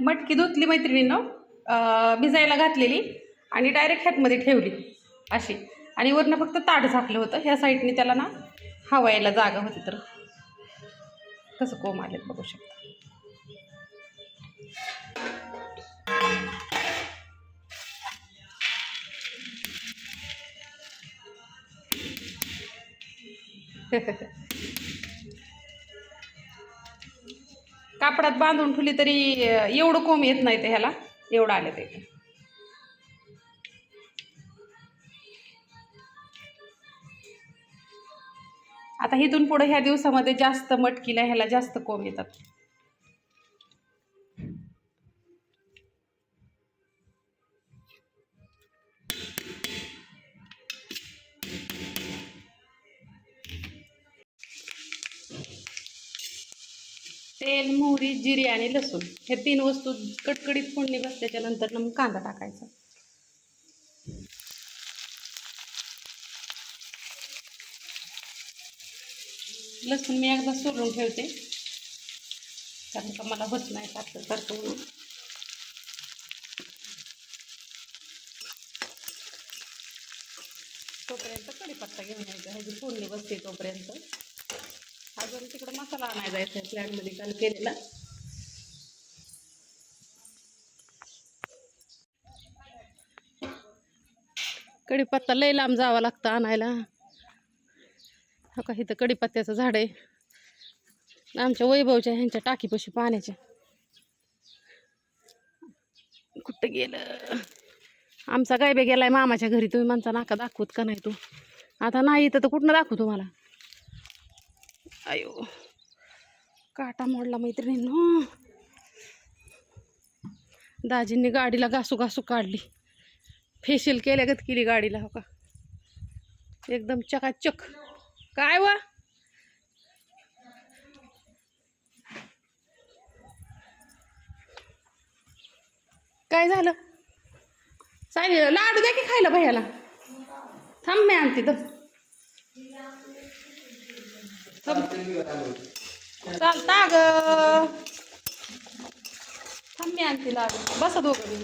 मटकी धुतली मैत्रिणीनं. भिजायला घातलेली आणि डायरेक्ट ह्यातमध्ये ठेवली अशी. आणि वरनं फक्त ताट झाकलं होतं. ह्या साईडने त्याला ना हवा यायला जागा होती तर. कसं कोम आलेत बघू शकता. कापडात बांधून ठेवली तरी एवढं कोंब येत नाही ते ह्याला. एवढं आले ते. आता इथून पुढे ह्या दिवसामध्ये जास्त मटकीला ह्याला जास्त कोंब येतात. तेल मोहरी जिरे आणि लसूण हे तीन वस्तू कटकडीत फोडणी बसल्याच्या नंतर मग कांदा टाकायचा. लसूण मी एकदा सोलून ठेवते. कारण का मला होत नाही सारखं सारखं म्हणून. तोपर्यंत कडीपत्ता घेऊन यायचा. ह्याची फोडणी बसते तोपर्यंत. अजून तिकडं मसाला आणायला जायचा आहे प्लॅनमध्ये काल केलेला. कढीपत्ता लय लांब जावा लागतं आणायला. हो का इथं कढीपत्त्याचं झाड आहे. आमच्या वैभवच्या ह्यांच्या टाकीपाशी पाण्याच्या. कुठं गेलं? आमचा गायबे गेलाय मामाच्या घरी. तुम्ही म्हणता नाका दाखवत का नाही तू? आता नाही इथं तर कुठनं दाखवू तुम्हाला? अयो. काटा मोडला मैत्रिणींनो. दाजींनी गाडीला घासू घासू काढली. फेशियल केल्यागत केली गाडीला हो का? एकदम चकाचक. काय वा? काय झालं? चालेल लाडू द्या की खायला भैयाला? थांब मी आणते तर चालता ग थांबी आणखी आणते बसा दोघं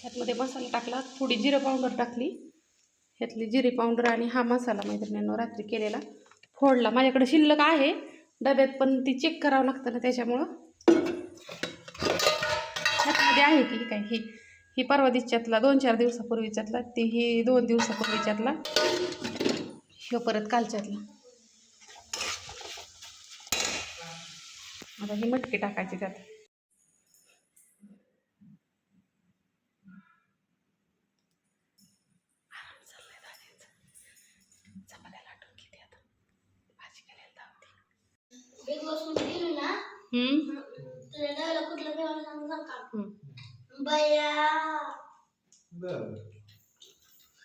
ह्यातमध्ये मसाला टाकला. थोडी जिरं पावडर टाकली. ह्यातली जिरे पावडर आणि हा मसाला मैत्रिणींनो रात्री केलेला फोडला. माझ्याकडे शिल्लक आहे. डब्यात पण ती चेक करावं लागतं ना त्याच्यामुळं. ह्यातमध्ये आहे की काय? ही. ही परवा दिवसातला दोन चार दिवसापूर्वीच्यातला ती ही दोन दिवसापूर्वीच्यातला ह्यो परत कालच्यातला. आता ही मटकी टाकायची त्यात. हम्म.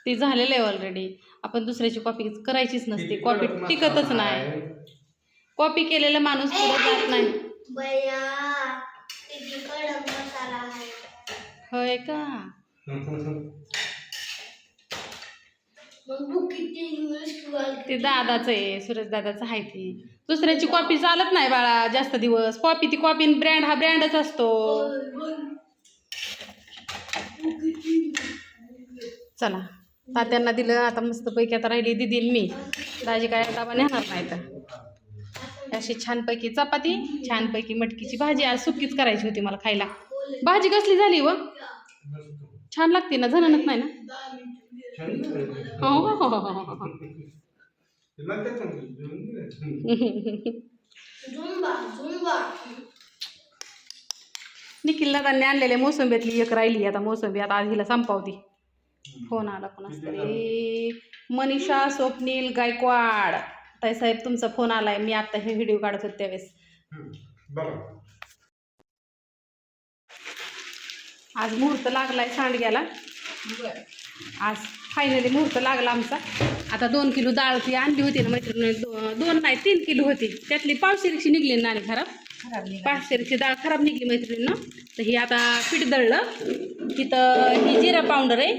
ती झालेलं आहे ऑलरेडी आपण दुसऱ्याची कॉपी करायचीच नसते. कॉपी टिकतच नाही. कॉपी केलेला माणूस पुढे जात नाही. बया किती कडक मसाला आहे. होय का? मग बुक किती इंग्लिश ते दादाचं आहे सुरेश दादाचं आहे ती. दुसऱ्याची कॉपी चालत नाही बाळा जास्त दिवस. कॉपी ती कॉपी ब्रँड हा ब्रँडच असतो. चला. तात्यांना दिलं आता मस्तपैकी आता राहिली दिदी मी. दाजी काय डबा नेणार नाही तर अशी छानपैकी चपाती छानपैकी मटकीची भाजी. आज सुकीच करायची होती मला खायला. भाजी कसली झाली व? छान लागते ना झणनत नाही ना? हो हो हो हो हो. हो झुंबा झुंबा निखिल दादांनी आणलेल्या मोसंबीतली एक राहिली आता मोसंबी आता आज हिला संपावती. फोन आला कोणाच तरी मनीषा स्वप्नील गायकवाड. ताई साहेब तुमचा फोन आलाय. मी आता हे व्हिडिओ काढत होते त्यावेळेस. आज मुहूर्त लागलाय सांडग्याला. आज फायनली मुहूर्त लागला आमचा. आता दोन किलो डाळ ती आणली होती ना मैत्रिणी दो- दोन नाही तीन किलो होती. त्यातली पावशेरीची निघली ना आणि खराब. पाचशेरची डाळ खराब निघली मैत्रिणीनं. तर ही आता पीठ दळलं. तिथं ही जिरा पावडर आहे.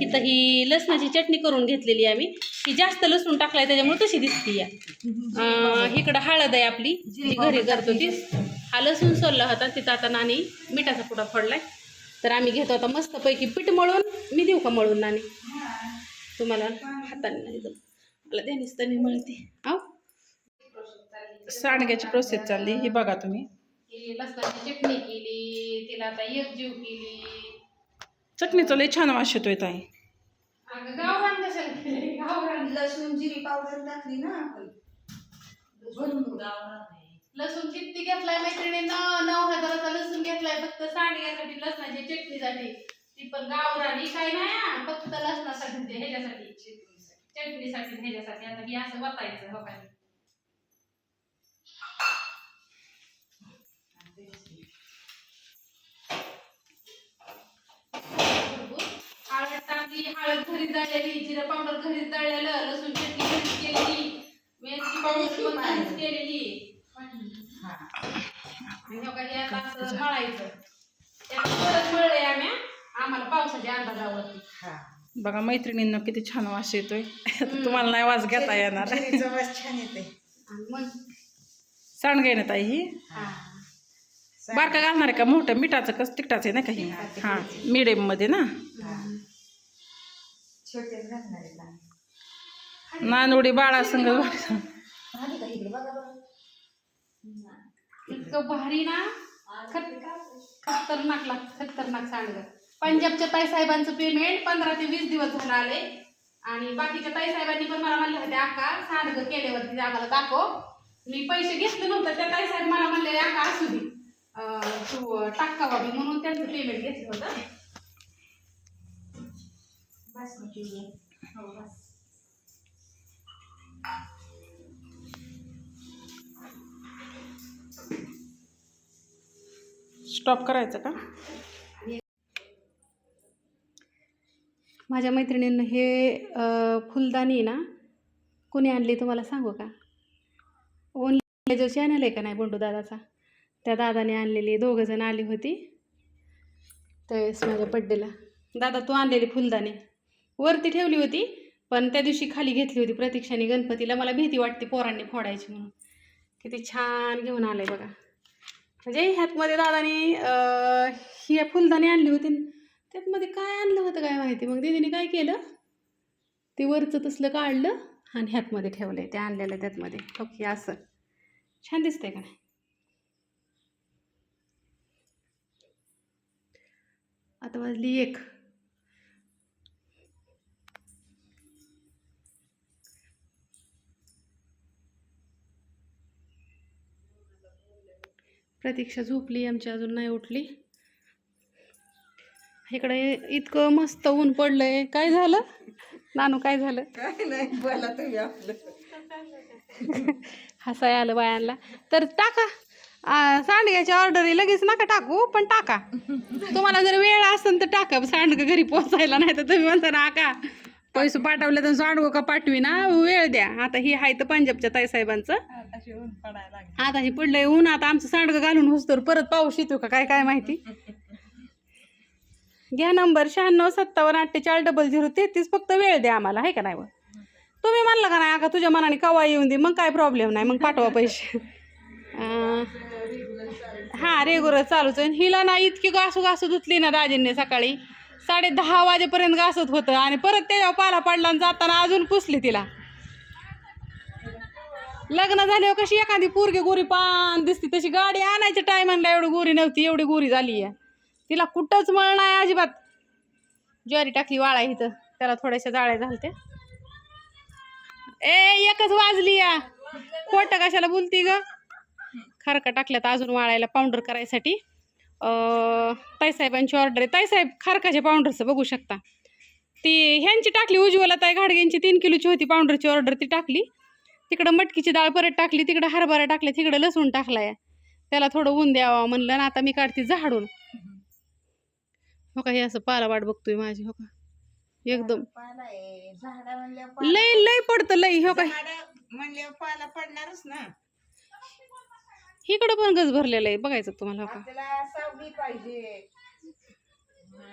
तिथं ही लसणाची चटणी करून घेतलेली आहे आम्ही. ही जास्त लसूण टाकलाय त्याच्यामुळे तशी दिसती या इकडं हळद आहे आपली. जी घरी करतो ती. हा लसूण सोलला होता. तिथं आता नानी मिठाचा पुडा फोडलाय. तर आम्ही घेतो आता मस्तपैकी पीठ मळून. मी देऊ का मळून नानी? तुम्हाला हाताने नाही. मला देणीच त्यांनी मळते. हो सांडग्याची प्रोसेस चालली ही बघा तुम्ही. केली लसणाची चटणी केली तिला आता एक जीव केली. चटणीचा लय छान वास येतोय ताई. अगं गावरान कशाला केली गावरान. लसूण जिरी पावडर टाकली ना आपण. लसूण किती घेतलाय मैत्रिणीनं. नऊ हजाराचा लसूण घेतलाय फक्त सांडग्यासाठी लसणाची चटणीसाठी. ती पण गावरान ही काय नाही हा, फक्त लसणासाठी ते ह्याच्यासाठी. चटणीसाठी आणि ह्याच्यासाठी. आता ही असं वाटायचं हो काय घरी दळलेली जिरा पावडर घरी दळलेलं लसूण चटणी घरीच केलेली मिरची पावडर पण घरीच केलेली. आणि हो का हे आता असं मळायचं. त्यात परत मळलंय आम्ही आम्हाला पावसाच्या अंदाजावरती बघा मैत्रिणींना किती छान वास येतोय. तुम्हाला नाही वास घेता येणार. छान येते आणि मग? सांडगे ना ताई ही. हा. बारका घालणार आहे का? मोठं मिठाचं कस तिकटाचं आहे ना काही हां? मिडियममध्ये ना? छोटेच घालणार आहेत आम्ही. नानवडी बाळा संग आली का इकडे बघा बघा इतकं भारी ना. खत- खतरनाक लाग खतरनाक सांडग. पंजाबच्या ताई साहेबांचं पेमेंट पंधरा ते वीस दिवस झालं आले. आणि बाकीच्या ताई साहेबांनी पण मला म्हणले होते आका सांडग केल्यावरती आम्हाला दाखव. मी पैसे घेतले नव्हते त्या ताई साहेब मला म्हणले आका असू दे. अं, तू टाका बाबी म्हणून त्यांचं पेमेंट घेतलं होतं. स्टॉप करायचं का? माझ्या मैत्रिणींनं हे फुलदाणी ना कोणी आणली तुम्हाला सांगू का? ओनली जो चॅनल आहे का नाही बंडू दादाचा? त्या दादाने आणलेली दोघं जण आली होती. त्यावेळेस माझ्या बड्डेला दादा तू आणलेली फुलदाणी. वरती ठेवली होती पण त्या दिवशी खाली घेतली होती प्रतीक्षाने गणपतीला. मला भीती वाटते पोरांनी फोडायची म्हणून. किती छान घेऊन आलं आहे बघा. म्हणजे ह्यातमध्ये दादाने ही फुलदाणी आणली होती. त्यातमध्ये काय आणलं होतं काय माहिती? मग दीदीने काय केलं? ते वरचं तसलं काढलं आणि ह्यातमध्ये ठेवलं आहे ते आणलेलं त्यातमध्ये. ओके असं. छान दिसतंय का नाही? आता वाजली एक. प्रतीक्षा झोपली आमची अजून नाही उठली. इकडे इतकं मस्त ऊन पडलंय. काय झालं? नानू काय झालं? काय नाही बोला तुम्ही आपलं. हसाय आलं बायांना. तर टाका. सांडग्याची ऑर्डर लगेच नका टाकू पण टाका. तुम्हाला जर वेळ असेल तर टाका. सांडगं घरी पोचायला नाही तर तुम्ही म्हणता ना आका पैसे पाठवले तर सांडगं का पाठवी ना? वेळ द्या. आता ही आहे तर पंजाबच्या ताईसाहेबांचं आता हे पडलंय ऊन आता आमचं सांडगं घालून हुसतोर परत पाऊस येतो का? काय काय माहिती? घ्या नंबर शहाण्णव सत्तावन्न अठ्ठेचाळीस डबल झिरो तेहतीस फक्त वेळ द्या आम्हाला आहे का नाही व? तुम्ही म्हणला का नाही आका तुझ्या मनाने कवा येऊन दे? मग काय प्रॉब्लेम नाही मग पाठवा पैसे. हां रेगुलर चालूच आहे. हिला ना इतकी घासू घासू धुतली ना दाजींनी सकाळी. साडे दहा वाजेपर्यंत घासत होतं आणि परत त्याच्यावर पाला पडला आणि जाताना अजून पुसली तिला. लग्न झाल्यावर कशी एखादी पोरगी गोरी पान दिसती तशी गाडी आणायच्या टायमाला एवढी गोरी नव्हती एवढी गोरी झाली आहे तिला कुठंच मळ नाही अजिबात. ज्वारी टाकली वाळा इथं त्याला थोड्याशा जाळ्या झालत्या. ए एकच वाजली या. खोटं कशाला बोलती ग? खारका टाकल्यात अजून वाळायला पावडर करायसाठी. अं, ताईसाहेबांची ऑर्डर आहे. ताईसाहेब खारकाच्या पावडरचं बघू शकता. ती ह्यांची टाकली उज्ज्वला ताई घाडगेंची तीन किलोची होती पावडरची ऑर्डर ती टाकली. तिकडं मटकीची डाळ परत टाकली तिकडं हरभरा टाकले तिकडं लसूण टाकलाय त्याला थोडं ऊन द्यावं म्हणलं ना आता मी काढते झाडून. हो का हे असं पाला वाट बघतोय माझी हो का? एकदम. लय लय पडतं लय हो काय झाडा म्हणल्यावर पाला पडणारच ना. इकडं पण गज भरलेलं आहे बघायचं का? तुम्हाला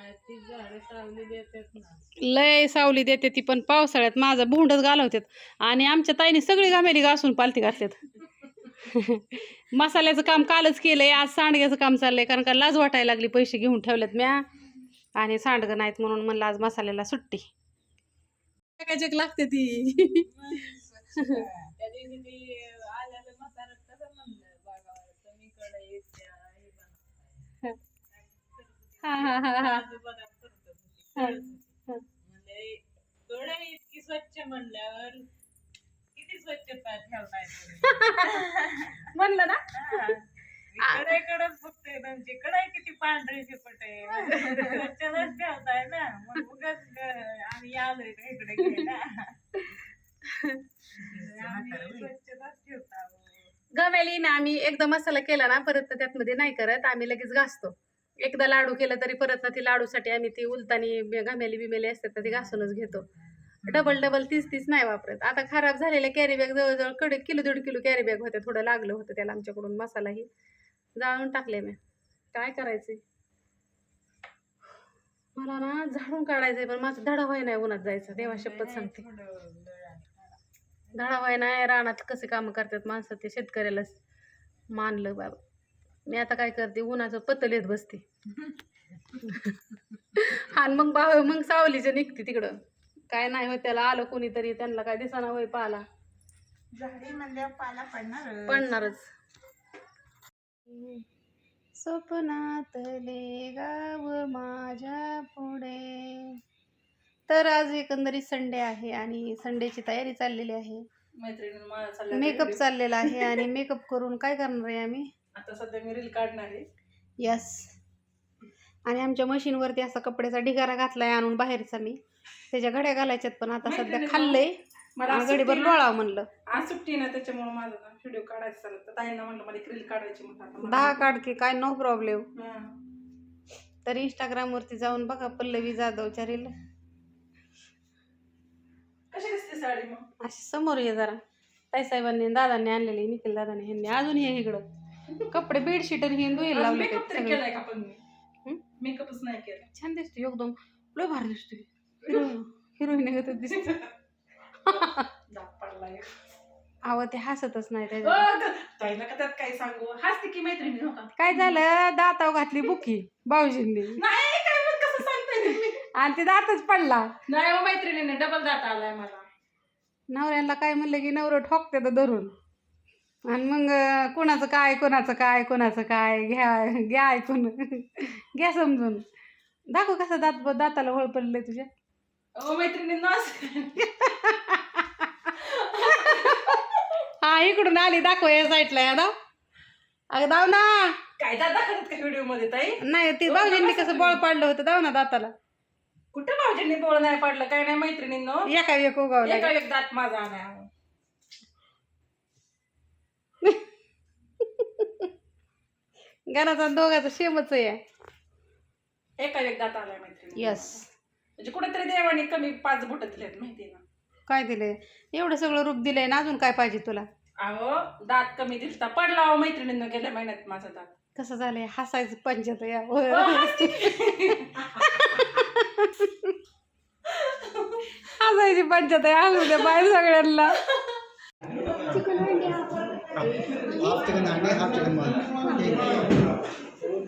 सावली लय सावली देते ती पण पावसाळ्यात माझा भोंडच घालवतात. आणि आमच्या ताईने सगळी गामेली घासून पालती घातल्यात मसाल्याचं काम कालच केलंय आज सांडग्याचं काम चाललंय कारण का लाज वाटायला लागली पैसे घेऊन ठेवलेत म्या. आणि सांडगं नाहीत म्हणून म्हणलं आज मसाल्याला सुट्टी. काय लागते ती हा हा हा हा. हा. इतकी स्वच्छ म्हणल्यावर किती स्वच्छता म्हणलं ना? कडेकडेच बघतोय तुमची कडाई किती पांढरी चिपट आहे स्वच्छताच ठेवताय ना. मग उगाच ग- आम्ही आलोय का इकडे घ्यायला? आम्ही स्वच्छताच ठेवता गव्याली ना आम्ही एकदा मसाला केला ना परत तर त्यातमध्ये नाही करत. आम्ही लगेच घासतो. एकदा लाडू केला तरी परत ना ती लाडूसाठी आम्ही ती उलतानी घामेली बिमेली असतात तर ती घासूनच घेतो. डबल डबल तीस तीस नाही वापरत. आता खराब झालेल्या कॅरी बॅग जवळजवळकडे किलो दीड किलो कॅरी बॅग होत्या. थोडं लागलं होतं त्याला आमच्याकडून मसालाही जाळून टाकले मी. काय करायचंय? मला ना झाडून काढायचंय पण माझं धडा व्हाय नाही उन्हात जायचं. तेव्हा शपथ सांगते. धडा व्हाय नाही रानात कसे कामं करतात माणसं ते शेतकऱ्यालाच मानलं बाबा. मी आता काय करते उन्हाचं पत्तल येत बसते. आणि मग बा मग सावलीचं निघते तिकडं. काय नाही होत त्याला आलं कोणीतरी त्यांना काय दिसाना होय पाला झाडी म्हणल्यावर पाला पडणार पडणारच. स्वप्नातले गाव माझ्या पुढे. तर आज एकंदरीत संडे आहे आणि संडेची तयारी चाललेली आहे. मैत्रिणी मेकअप. चाललेला आहे आणि मेकअप करून काय करणार आहे आम्ही? आता सध्या मी रील काढणार आहे. यस आणि आमच्या मशीनवरती असा कपड्याचा ढिगारा घातलाय आणून बाहेरचा मी. त्याच्या घड्या घालायच्यात पण आता सध्या मैत्रिणींनो, खाल्लंय. मला आज गडीभर सुट्टी ना- लोळावं म्हणलं. आज सुट्टी ना त्याच्यामुळे माझं व्हिडिओ काढायचं चालत तर ताईंना म्हणलं मला एक रील काढायची म्हणलं आता. मला- दहा काढ की काय नो प्रॉब्लेम हा. तर इंस्टाग्रामवरती जाऊन बघा पल्लवी जाधवच्या रील कशी दिसते साडी मग? अशी समोर ये जरा. ताईसाहेबांनी दादांनी आणलेली निखिल दादांनी. ह्यांनी अजून हे इकडं. कपडे बेडशीट आणि हे धुईल लावले मेकअप तरी केलाय का पण हं? मी मेकअपच नाही केला. छान दिसते एकदम. लय भारी दिसते हिरोईन दिसते पडलाय. अहो ते हसतच नाही का त्यात काय सांगू? हाच की मैत्रिणी नव्हता काय झालं? दाताव घातली बुकी भाऊजींनी. नाही काय मग कसं सांगताय तुम्ही? आणि ते दातच पडला. नाही हो मैत्रिणीने डबल दात आलाय मला. नवऱ्याला काय म्हणलं की नवरं ठोकते तर धरून. आणि मग कोणाचं काय कोणाचं काय कोणाचं काय घ्या घ्या ऐकून. घ्या समजून. दाखव कसं दात दाताला वळ पडलंय तुझ्या ओ मैत्रिणींना हा इकडून आली दाखव या साईडला या दाव अगं दाव ना. काय दात दाखवत का व्हिडिओमध्ये ताई? नाही ते भाऊजींनी कसं बळ पाडलं होतं दाव ना दाताला. कुठं भाऊजींनी बोळ नाही पडलं? काय नाही मैत्रिणींनो. एका एक उगावला एका एक दात माझा आणाय. घराचा दोघाचा शेमच आहे. एका एक दात आलाय मैत्रिणी यस म्हणजे कुठेतरी देवाने कमी पाच बोट दिलेत माहिती ना. काय दिलंय? एवढं सगळं रूप दिलंय ना अजून काय पाहिजे तुला? अहो दात कमी दिसता पडला अहो मैत्रिणींना गेल्या महिन्यात माझा दात. कसं झालंय? हसायचं पंचायत या हसायची पंचायत आहे. हसू द्या बाहेर सगळ्यांना. चिकन अंडे हाफ चिकन मग आता हा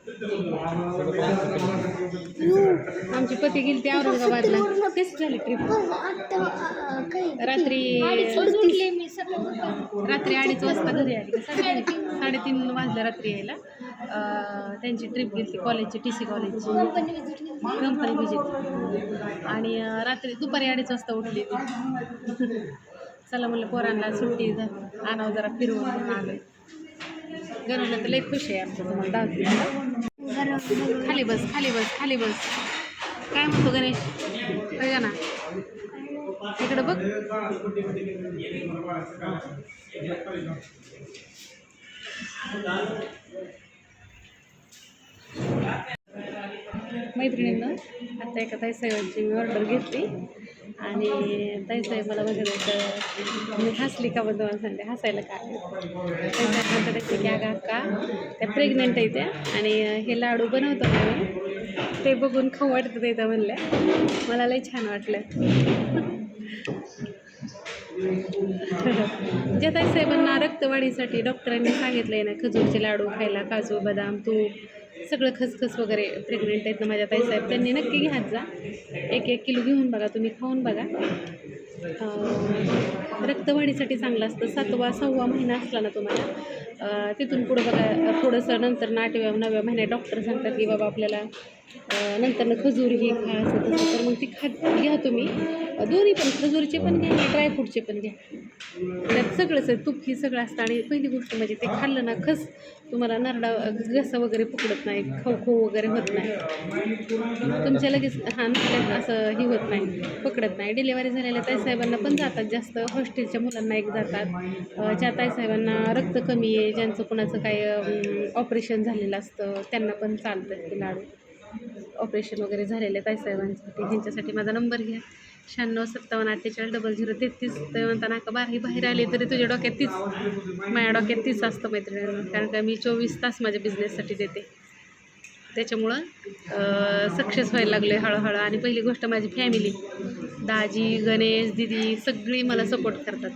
हो. आमची पती गेली ती औरंगाबादला. कशी झाली ट्रिप रात्री रात्री अडीच वाजता घरी आली साडेतीन साडेतीन वाजल्या रात्री यायला. त्यांची ट्रिप गेली कॉलेजची टी सी कॉलेजची कंपनी विजिट आणि रात्री दुपारी अडीच वाजता उठली चला म्हणलं पोरांना सुट्टी आणावं जरा फिरवून आलं आलोय तर लई खुश आहे आमचं तुम्हाला दावते खाली बस खाली बस खाली बस. काय म्हणतो गणेश? बघा ना. इकडं बघ. मैत्रिणींना आता एका ताईसाहेबांची मी ऑर्डर घेतली. आणि ताईसाहेब मला बघत होतं. मी हसली का बद्दल मला सांगते. हसायला काय ताईसाहेब म्हणतात की अगं का? त्या प्रेग्नेंट आहे त्या आणि हे लाडू बनवतो मी ते बघून खाऊ वाटतं येतं म्हणल्या. मला लई छान वाटलं. ज्या ताईसाहेबांना रक्तवाढीसाठी डॉक्टरांनी सांगितलं आहे ना खजूरचे लाडू खायला काजू बदाम तूप सगळं खसखस वगैरे प्रेग्नेंट आहेत ना माझ्या ताईसाहेब त्यांनी नक्की घ्यात जा. एक एक किलो घेऊन बघा तुम्ही खाऊन बघा. रक्तवाढीसाठी चांगलं असतं. सातवा सहावा महिना असला ना तुम्हाला तिथून पुढं बघा थोडंसं नंतर ना आठव्या नवव्या महिन्यात डॉक्टर सांगतात की बाबा आपल्याला नंतरनं खजूर ही खा असं तसं. तर मग ती खा घ्या तुम्ही. दोन्ही पण खजूरचे पण घ्या आणि ड्रायफ्रूटचे पण घ्या त्यात सगळंच आहे तूप ही सगळं असतं आणि पहिली गोष्ट म्हणजे ते खाल्लं ना खस तुम्हाला नरडा घसा वगैरे पकडत नाही खाऊ खाऊ वगैरे होत नाही. तुमच्या लगेच हां नाकात असं हे होत नाही पकडत नाही. डिलेवरी झालेल्या ताईसाहेबांना पण जातात जास्त. हॉस्टेलच्या मुलांना एक जातात. ज्या ताईसाहेबांना रक्त कमी आहे ज्यांचं कोणाचं काय ऑपरेशन झालेलं असतं त्यांना पण चालतं ते लाडू. ऑपरेशन वगैरे झालेले ताईसाहेबांसाठी ह्यांच्यासाठी माझा नंबर घ्या. शहाण्णव सत्तावन्न अठ्ठेचाळीस डबल झिरो तेहतीस. ते म्हणताना का बाहेर बाहेर आले तरी तुझ्या डोक्यात तीच माझ्या डोक्यात तीच असतं मैत्रिणींना. कारण का मी चोवीस तास माझ्या बिझनेससाठी देते. त्याच्यामुळं सक्सेस व्हायला लागले हळूहळू. आणि पहिली गोष्ट माझी फॅमिली दाजी गणेश दिदी सगळी मला सपोर्ट करतात.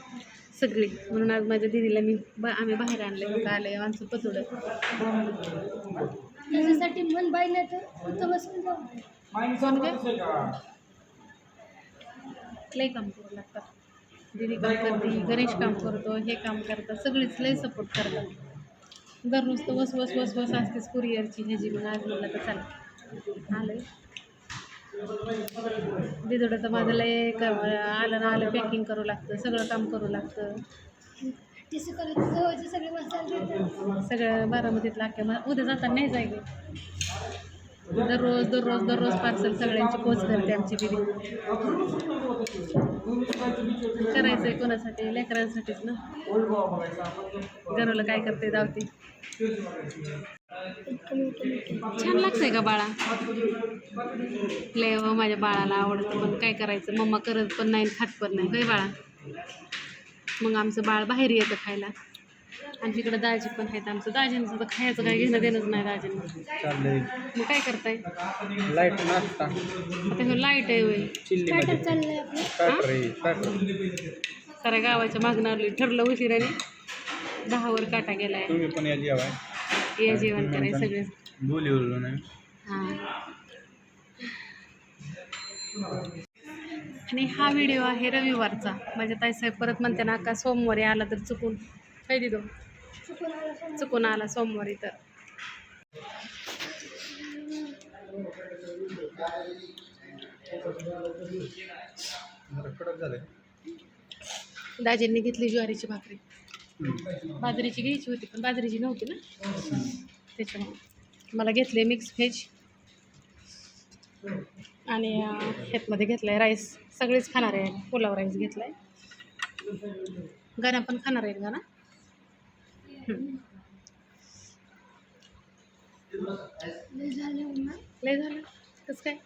सगळी. म्हणून आज माझ्या दिदीला मी बा आम्ही बाहेर आणले का आलं आमचं पतोडं त्याच्यासाठी मन बायलं तर बसून जाऊ कोण लई काम करू लागतात दिदी काम करते गणेश काम करतो हे काम करतात सगळीच लई सपोर्ट करतात. दररोज तर वस वस वस वस असतेच कुरिअरची ह्याची मग आज म्हणलं तर चला आलं दिदोडं तर माझं लय आलं ना आलं पॅकिंग करू लागतं सगळं काम करू लागतं. सगळे बारामतीतलं अख्ख्या उद्या जाताना नाही जाय दररोज दररोज दररोज पार्सल सगळ्यांची पोच करते आमची दिदी. करायचं आहे कोणासाठी? लेकरांसाठीच ना? घराला काय करते धावते? छान लागतंय का बाळा. लय माझ्या बाळाला आवडतं पण काय करायचं? मम्मा करत पण नाही खात पण नाही. होय बाळा? मग आमचं बाळ बाहेर येतं खायला. आणि तिकडं दाजी पण आहेत आमचं. दाजींचं तर खायचं काय घेणं देणंच नाही दाजींना. चाललंय मग काय करताय? लाइट नाश्ता. आता हे लाइट आहे होय. चिल्ली स्टार्टर चाललंय आपलं? स्टार्टर आहे स्टार्टर साऱ्या गावाच्या मागणं आली ठरलं उशिराने दहावर काटा गेलाय. तुम्ही पण या जेवाय. या जेवण करायचं सगळे. बोली बोललो नाही. हां. आणि हा व्हिडिओ आहे रविवारचा. माझ्या ताईसाहेब परत म्हणते ना का सोमवारी आला तर चुकून काय दिदो चुकून आला सोमवारी तर. दाजींनी घेतली ज्वारीची भाकरी. बाजरीची घ्यायची होती पण बाजरीची नव्हती ना? त्याच्यामुळे. मला घेतले मिक्स व्हेज आणि अं, ह्यातमध्ये घेतलं आहे राईस सगळेच खाणार आहे. पुलाव राईस घेतला आहे गाणं पण खाणार आहे गाणं. लय झालं. कसं काय?